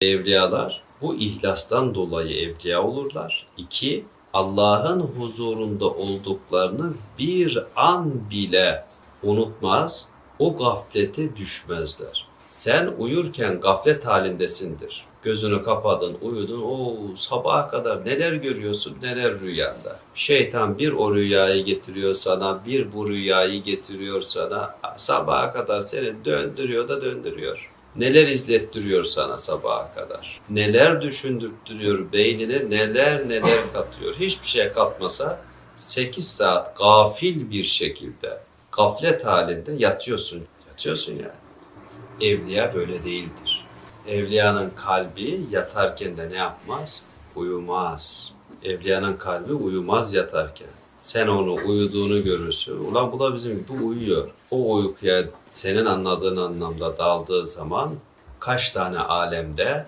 Evliyalar bu ihlastan dolayı evliya olurlar. İki, Allah'ın huzurunda olduklarını bir an bile unutmaz, o gaflete düşmezler. Sen uyurken gaflet halindesindir. Gözünü kapadın, uyudun, o sabaha kadar neler görüyorsun, neler rüyanda. Şeytan bir o rüyayı getiriyor sana, bir bu rüyayı getiriyor sana. Sabaha kadar seni döndürüyor da döndürüyor. Neler izlettiriyor sana sabaha kadar. Neler düşündürtüyor beynine, neler neler katıyor. Hiçbir şey katmasa 8 saat gafil bir şekilde, gaflet halinde yatıyorsun. Yatıyorsun yani. Evliya böyle değildir. Evliyanın kalbi yatarken de ne yapmaz? Uyumaz. Evliyanın kalbi uyumaz yatarken. Sen onu uyuduğunu görürsün. Ulan bu da bizim gibi uyuyor. O uykuya senin anladığın anlamda daldığı zaman kaç tane alemde